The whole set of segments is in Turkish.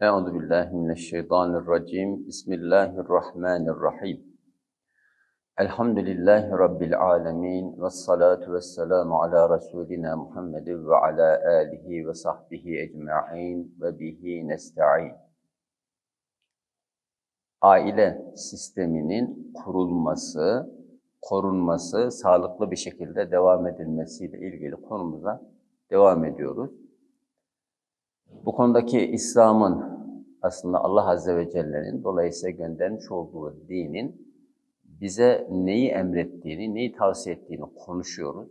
Euzu billahi mineşşeytanirracim. Bismillahirrahmanirrahim. Elhamdülillahi rabbil alamin ve salatu vesselamu ala resulina Muhammed ve ala alihi ve sahbihi ecmaîn ve bihi nestaîn. Aile sisteminin kurulması, korunması, sağlıklı bir şekilde devam edilmesiyle ilgili konumuza devam ediyoruz. Bu konudaki İslam'ın aslında Allah Azze ve Celle'nin dolayısıyla göndermiş olduğu dinin bize neyi emrettiğini, neyi tavsiye ettiğini konuşuyoruz.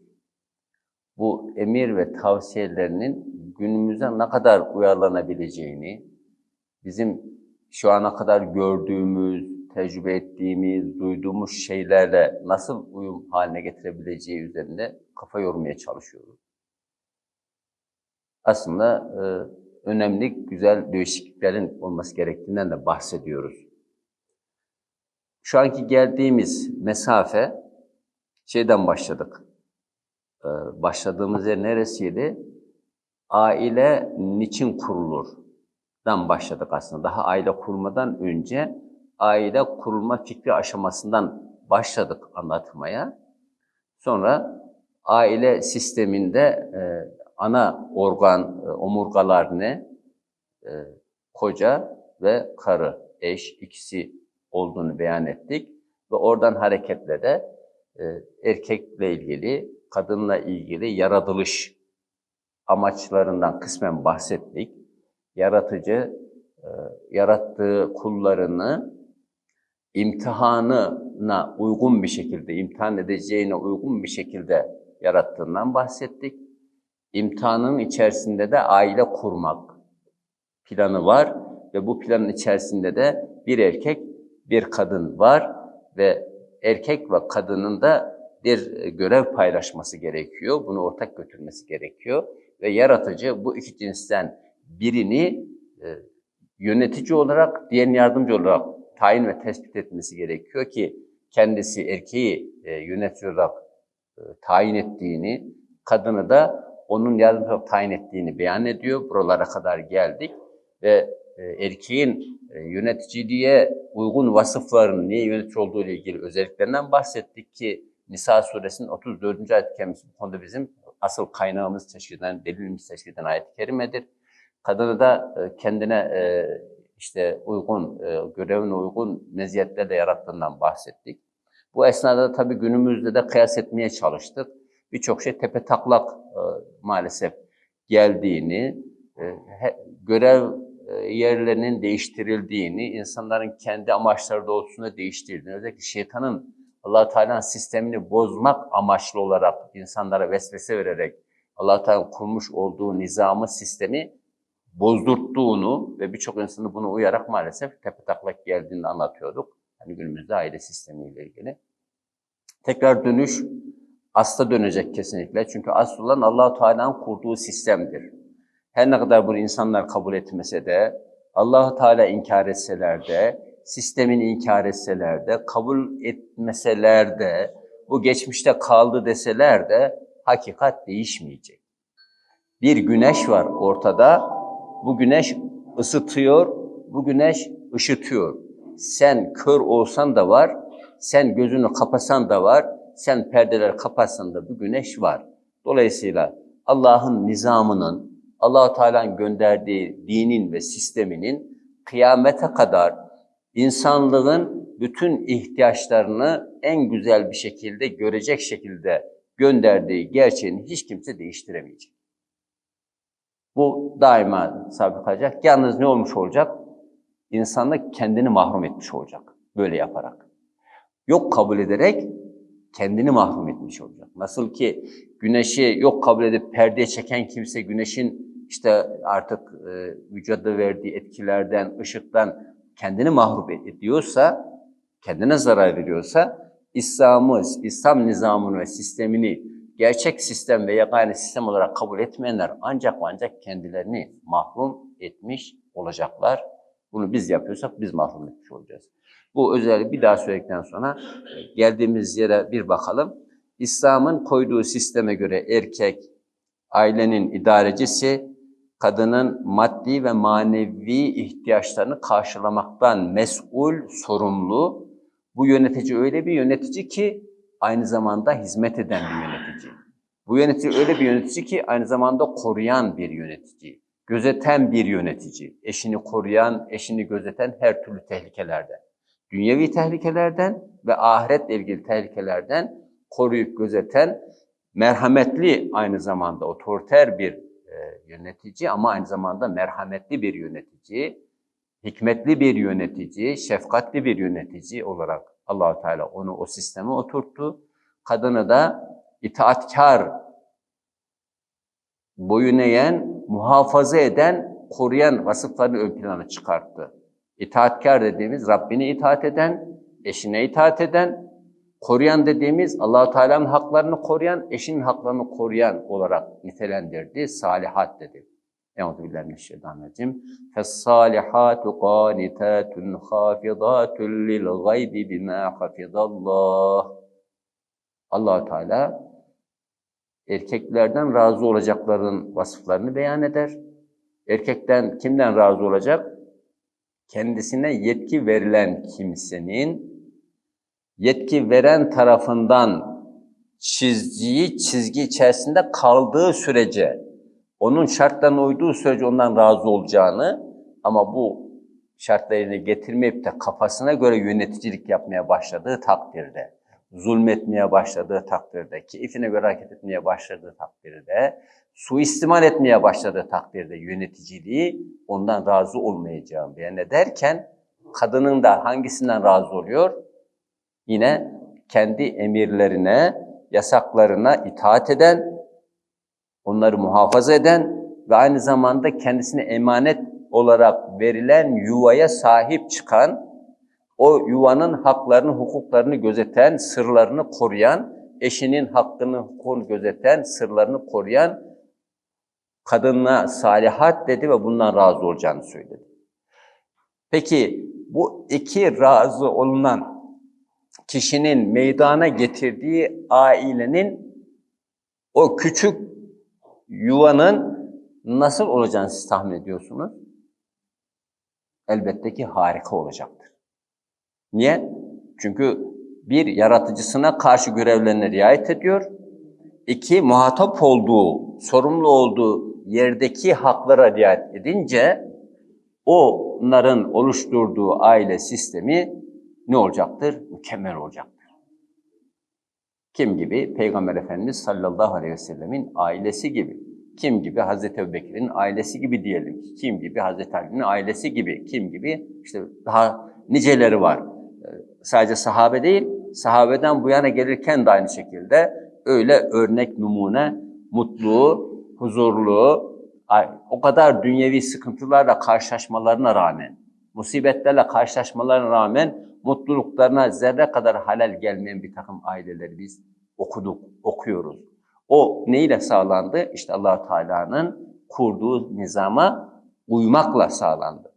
Bu emir ve tavsiyelerinin günümüze ne kadar uyarlanabileceğini, bizim şu ana kadar gördüğümüz, tecrübe ettiğimiz, duyduğumuz şeylerle nasıl uyum haline getirebileceği üzerinde kafa yormaya çalışıyoruz. Aslında e, önemli, güzel değişikliklerin olması gerektiğinden de bahsediyoruz. Şu anki geldiğimiz mesafe şeyden başladık. Ee, başladığımız yer neresiydi? Aile niçin kurulur? Dan başladık aslında. Daha aile kurmadan önce aile kurulma fikri aşamasından başladık anlatmaya. Sonra aile sisteminde e, ana organ, e, omurgalar ne? E, koca ve karı, eş ikisi olduğunu beyan ettik. Ve oradan hareketle de e, erkekle ilgili, kadınla ilgili yaratılış amaçlarından kısmen bahsettik. Yaratıcı, e, yarattığı kullarını imtihanına uygun bir şekilde, imtihan edeceğine uygun bir şekilde yarattığından bahsettik. İmtihanın içerisinde de aile kurmak planı var ve bu planın içerisinde de bir erkek, bir kadın var ve erkek ve kadının da bir görev paylaşması gerekiyor. Bunu ortak götürmesi gerekiyor ve yaratıcı bu iki cinsten birini e, yönetici olarak, diğer yardımcı olarak tayin ve tespit etmesi gerekiyor ki kendisi erkeği e, yönetici olarak e, tayin ettiğini, kadını da onun olarak tayin ettiğini beyan ediyor. Buralara kadar geldik ve e, erkeğin e, yöneticiliğe uygun vasıflarının niye yönetici olduğu ile ilgili özelliklerinden bahsettik ki Nisa suresinin 34. ayet-i kerimesi bu konuda bizim asıl kaynağımız teşkil eden, delilimiz teşkil eden ayet-i kerimedir. Kadını da e, kendine işte uygun, görevine uygun meziyetlerle yarattığından bahsettik. Bu esnada tabii günümüzde de kıyas etmeye çalıştık. Birçok şey tepe taklak maalesef geldiğini, görev e, yerlerinin değiştirildiğini, insanların kendi amaçları doğrultusunda değiştirdiğini, özellikle şeytanın allah Teala'nın sistemini bozmak amaçlı olarak insanlara vesvese vererek allah Teala'nın kurmuş olduğu nizamı, sistemi bozdurttuğunu ve birçok insanı bunu uyarak maalesef tepetaklak geldiğini anlatıyorduk. Hani günümüzde aile sistemiyle ilgili. Tekrar dönüş asla dönecek kesinlikle. Çünkü asıl olan allah Teala'nın kurduğu sistemdir. Her ne kadar bunu insanlar kabul etmese de, Allahu Teala inkar etseler de, sistemin inkar etseler de, kabul etmeseler de, bu geçmişte kaldı deseler de hakikat değişmeyecek. Bir güneş var ortada. Bu güneş ısıtıyor, bu güneş ışıtıyor. Sen kör olsan da var, sen gözünü kapasan da var, sen perdeler kapatsan da bu güneş var. Dolayısıyla Allah'ın nizamının, allah Teala'nın gönderdiği dinin ve sisteminin kıyamete kadar insanlığın bütün ihtiyaçlarını en güzel bir şekilde görecek şekilde gönderdiği gerçeğini hiç kimse değiştiremeyecek. Bu daima sabit kalacak. Yalnız ne olmuş olacak? İnsanlık kendini mahrum etmiş olacak böyle yaparak. Yok kabul ederek kendini mahrum etmiş olacak. Nasıl ki güneşi yok kabul edip perdeye çeken kimse güneşin işte artık e, vücuda verdiği etkilerden, ışıktan kendini mahrum ediyorsa, kendine zarar veriyorsa İslam'ı, İslam nizamını ve sistemini gerçek sistem ve yegane sistem olarak kabul etmeyenler ancak ancak kendilerini mahrum etmiş olacaklar. Bunu biz yapıyorsak biz mahrum etmiş olacağız. Bu özelliği bir daha söyledikten sonra geldiğimiz yere bir bakalım. İslam'ın koyduğu sisteme göre erkek ailenin idarecisi, kadının maddi ve manevi ihtiyaçlarını karşılamaktan mesul, sorumlu. Bu yönetici öyle bir yönetici ki aynı zamanda hizmet eden bir yönetici. Bu yönetici öyle bir yönetici ki aynı zamanda koruyan bir yönetici, gözeten bir yönetici, eşini koruyan, eşini gözeten her türlü tehlikelerden, dünyevi tehlikelerden ve ahiretle ilgili tehlikelerden koruyup gözeten, merhametli aynı zamanda otoriter bir e, yönetici ama aynı zamanda merhametli bir yönetici, hikmetli bir yönetici, şefkatli bir yönetici olarak Allahu Teala onu o sisteme oturttu. Kadını da itaatkar, boyun eğen, muhafaza eden, koruyan vasıflarını ön plana çıkarttı. İtaatkar dediğimiz Rabbine itaat eden, eşine itaat eden, koruyan dediğimiz Allahu Teala'nın haklarını koruyan, eşinin haklarını koruyan olarak nitelendirdi. Salihat dedi. Euzu billahi mineşşeytanirracim. Fes-salihatu qanitatun hafizatul lil gaybi bima hafizallah. Allah Teala erkeklerden razı olacakların vasıflarını beyan eder. Erkekten kimden razı olacak? Kendisine yetki verilen kimsenin yetki veren tarafından çizdiği çizgi içerisinde kaldığı sürece, onun şartlarına uyduğu sürece ondan razı olacağını ama bu şartlarını getirmeyip de kafasına göre yöneticilik yapmaya başladığı takdirde, zulmetmeye başladığı takdirde, keyfine göre hareket etmeye başladığı takdirde, suistimal etmeye başladığı takdirde yöneticiliği ondan razı olmayacağım beyan ederken kadının da hangisinden razı oluyor? Yine kendi emirlerine, yasaklarına itaat eden, onları muhafaza eden ve aynı zamanda kendisine emanet olarak verilen yuvaya sahip çıkan, o yuvanın haklarını, hukuklarını gözeten, sırlarını koruyan, eşinin hakkını, hukukunu gözeten, sırlarını koruyan kadına salihat dedi ve bundan razı olacağını söyledi. Peki bu iki razı olunan kişinin meydana getirdiği ailenin o küçük yuvanın nasıl olacağını siz tahmin ediyorsunuz? Elbette ki harika olacaktır. Niye? Çünkü bir, yaratıcısına karşı görevlerine riayet ediyor. İki, muhatap olduğu, sorumlu olduğu yerdeki haklara riayet edince onların oluşturduğu aile sistemi ne olacaktır? Mükemmel olacaktır. Kim gibi? Peygamber Efendimiz sallallahu aleyhi ve sellemin ailesi gibi. Kim gibi? Hazreti Ebubekir'in ailesi gibi diyelim. Kim gibi? Hazreti Ali'nin ailesi gibi. Kim gibi? İşte daha niceleri var. Sadece sahabe değil, sahabeden bu yana gelirken de aynı şekilde öyle örnek numune, mutlu, huzurlu, o kadar dünyevi sıkıntılarla karşılaşmalarına rağmen, musibetlerle karşılaşmalarına rağmen mutluluklarına zerre kadar halel gelmeyen bir takım aileleri biz okuduk, okuyoruz. O neyle sağlandı? İşte allah Teala'nın kurduğu nizama uymakla sağlandı.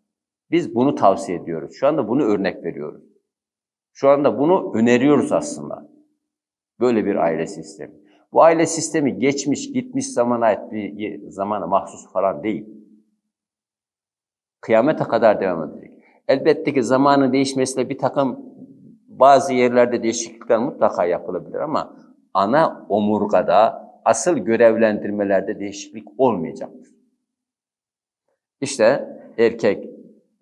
Biz bunu tavsiye ediyoruz. Şu anda bunu örnek veriyoruz. Şu anda bunu öneriyoruz aslında. Böyle bir aile sistemi. Bu aile sistemi geçmiş, gitmiş zamana ait bir zamana mahsus falan değil. Kıyamete kadar devam edecek. Elbette ki zamanın değişmesiyle bir takım bazı yerlerde değişiklikler mutlaka yapılabilir ama ana omurgada, asıl görevlendirmelerde değişiklik olmayacaktır. İşte erkek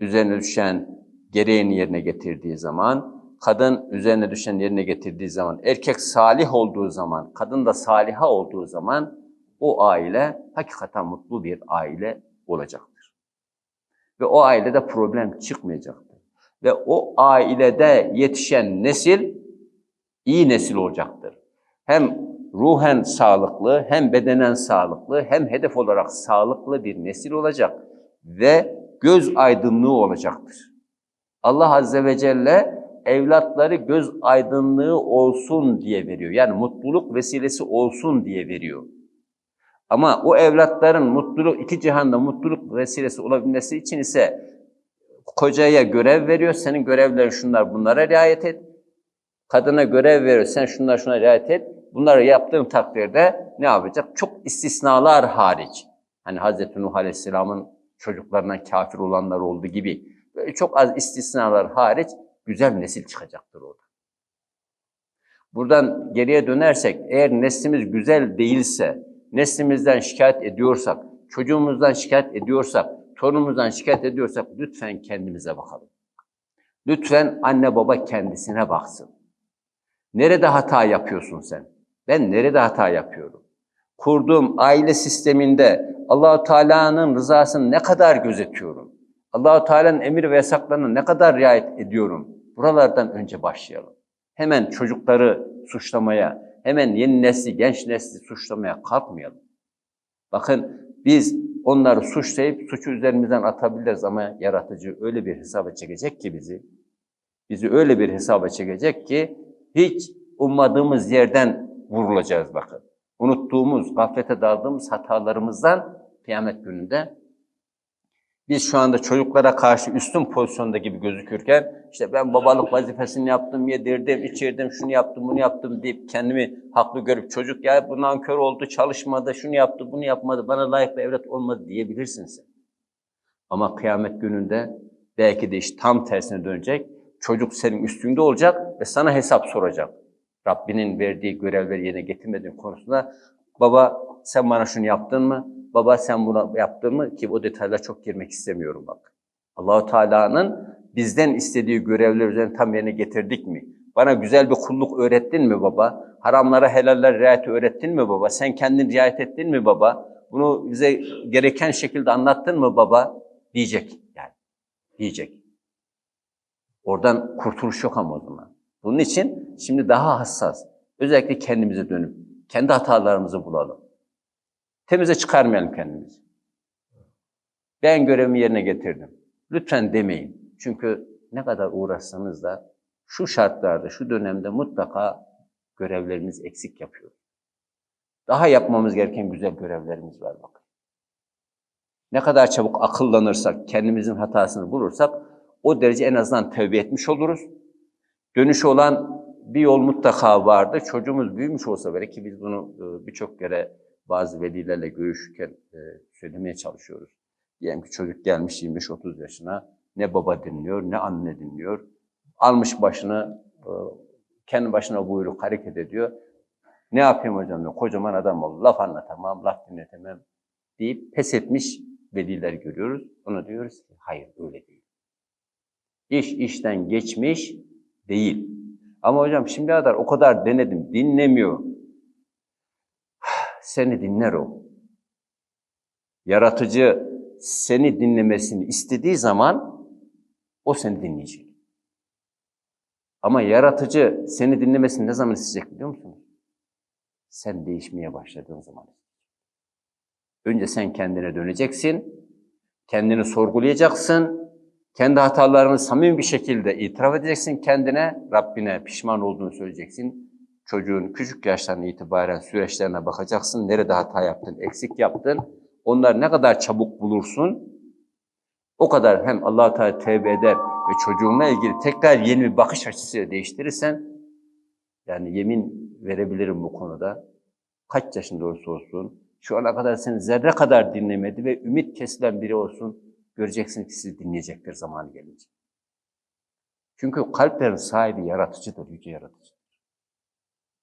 üzerine düşen gereğini yerine getirdiği zaman, kadın üzerine düşen yerine getirdiği zaman, erkek salih olduğu zaman, kadın da saliha olduğu zaman o aile hakikaten mutlu bir aile olacaktır. Ve o ailede problem çıkmayacaktır. Ve o ailede yetişen nesil iyi nesil olacaktır. Hem ruhen sağlıklı, hem bedenen sağlıklı, hem hedef olarak sağlıklı bir nesil olacak ve göz aydınlığı olacaktır. Allah Azze ve Celle evlatları göz aydınlığı olsun diye veriyor. Yani mutluluk vesilesi olsun diye veriyor. Ama o evlatların mutluluk, iki cihanda mutluluk vesilesi olabilmesi için ise kocaya görev veriyor. Senin görevlerin şunlar, bunlara riayet et. Kadına görev veriyor. Sen şunlar, şuna riayet et. Bunları yaptığın takdirde ne yapacak? Çok istisnalar hariç. Hani Hazreti Nuh Aleyhisselam'ın çocuklarından kafir olanlar olduğu gibi böyle çok az istisnalar hariç güzel nesil çıkacaktır orada. Buradan geriye dönersek eğer neslimiz güzel değilse, neslimizden şikayet ediyorsak, çocuğumuzdan şikayet ediyorsak, torunumuzdan şikayet ediyorsak lütfen kendimize bakalım. Lütfen anne baba kendisine baksın. Nerede hata yapıyorsun sen? Ben nerede hata yapıyorum? Kurduğum aile sisteminde Allahu Teala'nın rızasını ne kadar gözetiyorum? Allahu Teala'nın emir ve yasaklarına ne kadar riayet ediyorum? Buralardan önce başlayalım. Hemen çocukları suçlamaya, hemen yeni nesli, genç nesli suçlamaya kalkmayalım. Bakın biz onları suçlayıp suçu üzerimizden atabiliriz ama yaratıcı öyle bir hesaba çekecek ki bizi, bizi öyle bir hesaba çekecek ki hiç ummadığımız yerden vurulacağız bakın. Unuttuğumuz, gaflete daldığımız hatalarımızdan kıyamet gününde biz şu anda çocuklara karşı üstün pozisyonda gibi gözükürken işte ben babalık vazifesini yaptım, yedirdim, içirdim, şunu yaptım, bunu yaptım deyip kendimi haklı görüp çocuk ya bu nankör oldu, çalışmadı, şunu yaptı, bunu yapmadı, bana layık bir evlat olmadı diyebilirsin sen. Ama kıyamet gününde belki de iş tam tersine dönecek. Çocuk senin üstünde olacak ve sana hesap soracak. Rabbinin verdiği görevleri yerine getirmediğin konusunda baba sen bana şunu yaptın mı? Baba sen bunu yaptın mı? Ki o detaylara çok girmek istemiyorum bak. Allahu Teala'nın bizden istediği görevler üzerine tam yerine getirdik mi? Bana güzel bir kulluk öğrettin mi baba? Haramlara helaller riayet öğrettin mi baba? Sen kendin riayet ettin mi baba? Bunu bize gereken şekilde anlattın mı baba? Diyecek yani. Diyecek. Oradan kurtuluş yok ama o zaman. Bunun için şimdi daha hassas. Özellikle kendimize dönüp kendi hatalarımızı bulalım. Temize çıkarmayalım kendimizi. Ben görevimi yerine getirdim. Lütfen demeyin. Çünkü ne kadar uğraşsanız da şu şartlarda, şu dönemde mutlaka görevlerimiz eksik yapıyor. Daha yapmamız gereken güzel görevlerimiz var bakın. Ne kadar çabuk akıllanırsak, kendimizin hatasını bulursak o derece en azından tövbe etmiş oluruz. Dönüşü olan bir yol mutlaka vardır. Çocuğumuz büyümüş olsa bile ki biz bunu e, birçok kere bazı velilerle görüşürken e, söylemeye çalışıyoruz. Diyelim ki çocuk gelmiş 25-30 yaşına ne baba dinliyor ne anne dinliyor. Almış başını e, kendi başına buyruk hareket ediyor. Ne yapayım hocam diyor. Kocaman adam ol. Laf anlatamam, laf dinletemem deyip pes etmiş veliler görüyoruz. Ona diyoruz ki hayır öyle değil. İş işten geçmiş değil. Ama hocam şimdiye kadar o kadar denedim, dinlemiyor. Seni dinler o. Yaratıcı seni dinlemesini istediği zaman o seni dinleyecek. Ama yaratıcı seni dinlemesini ne zaman isteyecek biliyor musunuz? Sen değişmeye başladığın zaman. Önce sen kendine döneceksin, kendini sorgulayacaksın, kendi hatalarını samimi bir şekilde itiraf edeceksin kendine, Rabbine pişman olduğunu söyleyeceksin. Çocuğun küçük yaşlarından itibaren süreçlerine bakacaksın. Nerede hata yaptın, eksik yaptın. Onları ne kadar çabuk bulursun, o kadar hem allah Teala tevbe eder ve çocuğunla ilgili tekrar yeni bir bakış açısı değiştirirsen, yani yemin verebilirim bu konuda. Kaç yaşında olursa olsun, şu ana kadar seni zerre kadar dinlemedi ve ümit kesilen biri olsun, göreceksin ki sizi dinleyecektir zamanı gelince. Çünkü kalplerin sahibi yaratıcıdır, yüce yaratıcıdır.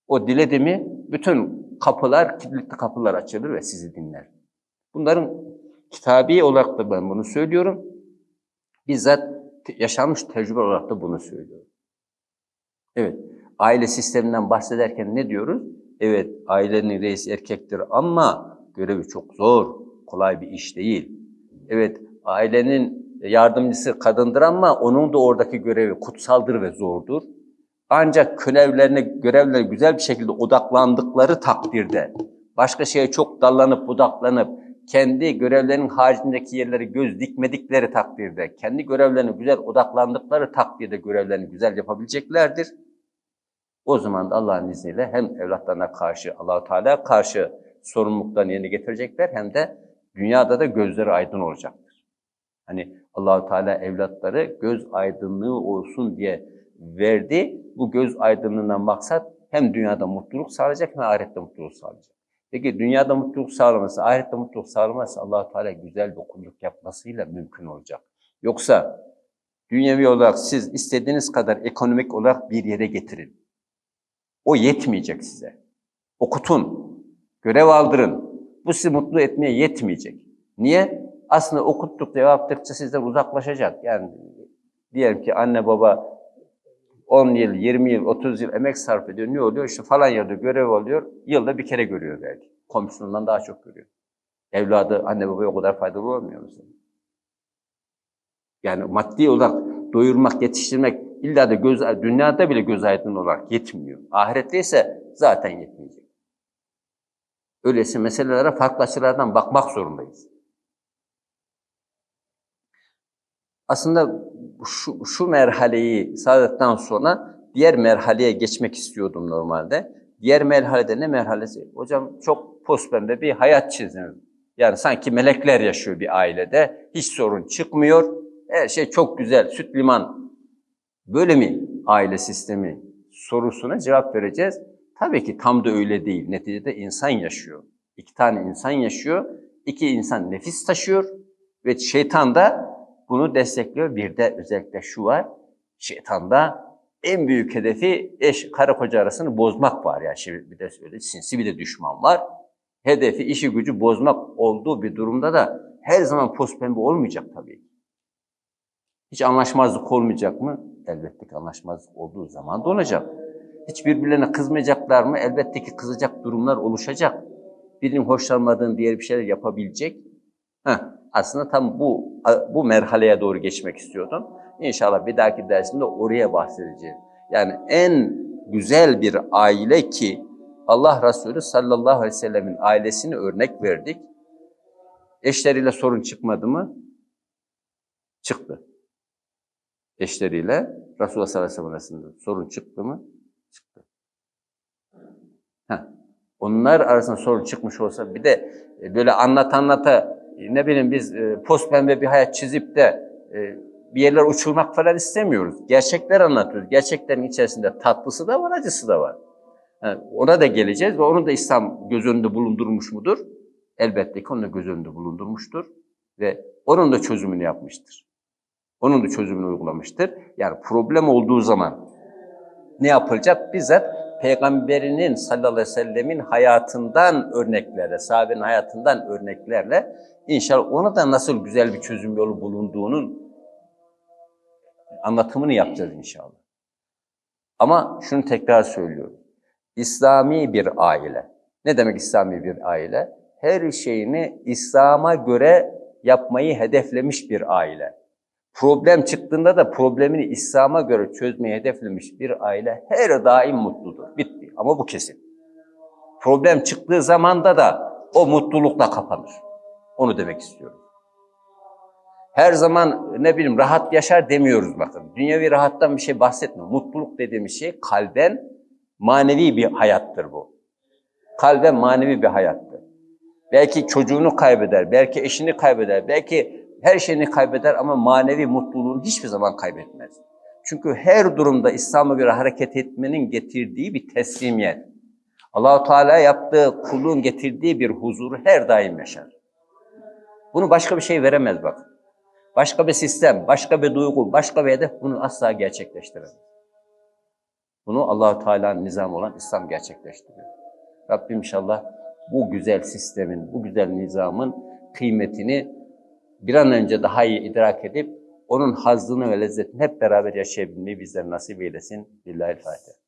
O diledi mi bütün kapılar, kilitli kapılar açılır ve sizi dinler. Bunların kitabi olarak da ben bunu söylüyorum. Bizzat yaşanmış tecrübe olarak da bunu söylüyorum. Evet, aile sisteminden bahsederken ne diyoruz? Evet, ailenin reisi erkektir ama görevi çok zor, kolay bir iş değil. Evet, ailenin yardımcısı kadındır ama onun da oradaki görevi kutsaldır ve zordur. Ancak görevlerine, görevlerine güzel bir şekilde odaklandıkları takdirde, başka şeye çok dallanıp budaklanıp, kendi görevlerinin haricindeki yerlere göz dikmedikleri takdirde, kendi görevlerine güzel odaklandıkları takdirde görevlerini güzel yapabileceklerdir. O zaman da Allah'ın izniyle hem evlatlarına karşı, Allahu Teala karşı sorumluluklarını yerine getirecekler hem de dünyada da gözleri aydın olacaktır. Hani Allahu Teala evlatları göz aydınlığı olsun diye verdi. Bu göz aydınlığından maksat hem dünyada mutluluk sağlayacak hem ahirette mutluluk sağlayacak. Peki dünyada mutluluk sağlaması, ahirette mutluluk sağlaması allah Teala güzel bir kulluk yapmasıyla mümkün olacak. Yoksa dünyevi olarak siz istediğiniz kadar ekonomik olarak bir yere getirin. O yetmeyecek size. Okutun, görev aldırın. Bu sizi mutlu etmeye yetmeyecek. Niye? Aslında okuttukça, yaptıkça sizden uzaklaşacak. Yani diyelim ki anne baba 10 yıl, 20 yıl, 30 yıl emek sarf ediyor. Ne oluyor? İşte falan yerde görev alıyor. Yılda bir kere görüyor belki. Komşusundan daha çok görüyor. Evladı anne babaya o kadar faydalı olmuyor musun? Yani maddi olarak doyurmak, yetiştirmek illa da göz, dünyada bile göz aydın olarak yetmiyor. Ahirette ise zaten yetmeyecek. Öyleyse meselelere farklı açılardan bakmak zorundayız. Aslında şu, şu merhaleyi sağladıktan sonra diğer merhaleye geçmek istiyordum normalde. Diğer merhalede ne merhalesi? Hocam çok pospembe bir hayat çizim. Yani sanki melekler yaşıyor bir ailede. Hiç sorun çıkmıyor. Her şey çok güzel, süt liman. Böyle mi aile sistemi sorusuna cevap vereceğiz. Tabii ki tam da öyle değil. Neticede insan yaşıyor. İki tane insan yaşıyor. İki insan nefis taşıyor. Ve şeytan da bunu destekliyor. Bir de özellikle şu var. Şeytanda en büyük hedefi eş, karı koca arasını bozmak var. Yani şimdi bir de öyle sinsi bir de düşman var. Hedefi işi gücü bozmak olduğu bir durumda da her zaman poz pembe olmayacak tabii. Hiç anlaşmazlık olmayacak mı? Elbette ki anlaşmazlık olduğu zaman da olacak. Hiç birbirlerine kızmayacaklar mı? Elbette ki kızacak durumlar oluşacak. Birinin hoşlanmadığın diğer bir şeyler yapabilecek. Heh, aslında tam bu bu merhaleye doğru geçmek istiyordum. İnşallah bir dahaki dersimde oraya bahsedeceğim. Yani en güzel bir aile ki Allah Resulü sallallahu aleyhi ve sellemin ailesini örnek verdik. Eşleriyle sorun çıkmadı mı? Çıktı. Eşleriyle Resulullah sallallahu aleyhi ve sellem arasında sorun çıktı mı? Çıktı. Heh. Onlar arasında sorun çıkmış olsa bir de e, böyle anlat anlata ne bileyim biz e, post pembe bir hayat çizip de e, bir yerler uçurmak falan istemiyoruz. Gerçekler anlatıyoruz. Gerçeklerin içerisinde tatlısı da var, acısı da var. Yani ona da geleceğiz ve onu da İslam göz önünde bulundurmuş mudur? Elbette ki onu da göz önünde bulundurmuştur ve onun da çözümünü yapmıştır. Onun da çözümünü uygulamıştır. Yani problem olduğu zaman ne yapılacak? Bizzat Peygamberinin sallallahu aleyhi ve sellemin hayatından örneklerle, sahabenin hayatından örneklerle inşallah ona da nasıl güzel bir çözüm yolu bulunduğunun anlatımını yapacağız inşallah. Ama şunu tekrar söylüyorum. İslami bir aile. Ne demek İslami bir aile? Her şeyini İslam'a göre yapmayı hedeflemiş bir aile. Problem çıktığında da problemini İslam'a göre çözmeyi hedeflemiş bir aile her daim mutludur. Bitti. Ama bu kesin. Problem çıktığı zamanda da o mutlulukla kapanır. Onu demek istiyorum. Her zaman ne bileyim rahat yaşar demiyoruz bakın. Dünyevi rahattan bir şey bahsetmiyor. Mutluluk dediğimiz şey kalben manevi bir hayattır bu. Kalben manevi bir hayattır. Belki çocuğunu kaybeder, belki eşini kaybeder, belki her şeyini kaybeder ama manevi mutluluğunu hiçbir zaman kaybetmez. Çünkü her durumda İslam'a göre hareket etmenin getirdiği bir teslimiyet. Allahu Teala yaptığı kulun getirdiği bir huzuru her daim yaşar. Bunu başka bir şey veremez bak. Başka bir sistem, başka bir duygu, başka bir hedef bunu asla gerçekleştiremez. Bunu Allahu Teala'nın nizamı olan İslam gerçekleştiriyor. Rabbim inşallah bu güzel sistemin, bu güzel nizamın kıymetini bir an önce daha iyi idrak edip onun hazzını ve lezzetini hep beraber yaşayabilmeyi bizlere nasip eylesin. Lillahi Fatiha.